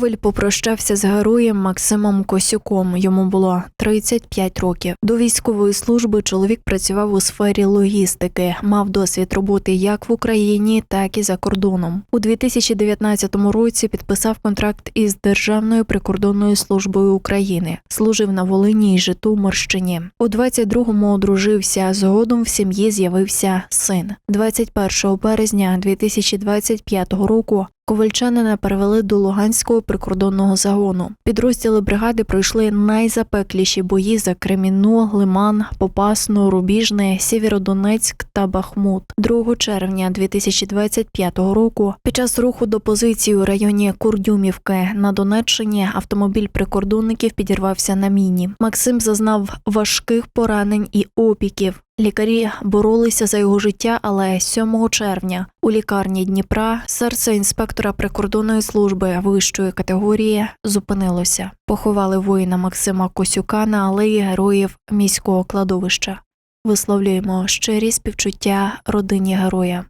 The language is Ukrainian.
Коваль попрощався з героєм Максимом Косюком. Йому було 35 років. До військової служби чоловік працював у сфері логістики, мав досвід роботи як в Україні, так і за кордоном. У 2019 році підписав контракт із Державною прикордонною службою України. Служив на Волині і Житомирщині. У 22-му одружився. Згодом в сім'ї з'явився син. 21 березня 2025 року Ковальчанина перевели до Луганського прикордонного загону. Підрозділи бригади пройшли найзапекліші бої за Кремінну, Лиман, Попасну, Рубіжне, Сєвєродонецьк та Бахмут. 2 червня 2025 року під час руху до позиції у районі Курдюмівки на Донеччині автомобіль прикордонників підірвався на міні. Максим зазнав важких поранень і опіків. Лікарі боролися за його життя, але 7 червня у лікарні Дніпра серце інспектора прикордонної служби вищої категорії зупинилося. Поховали воїна Максима Косюка на алеї героїв міського кладовища. Висловлюємо щирі співчуття родині героя.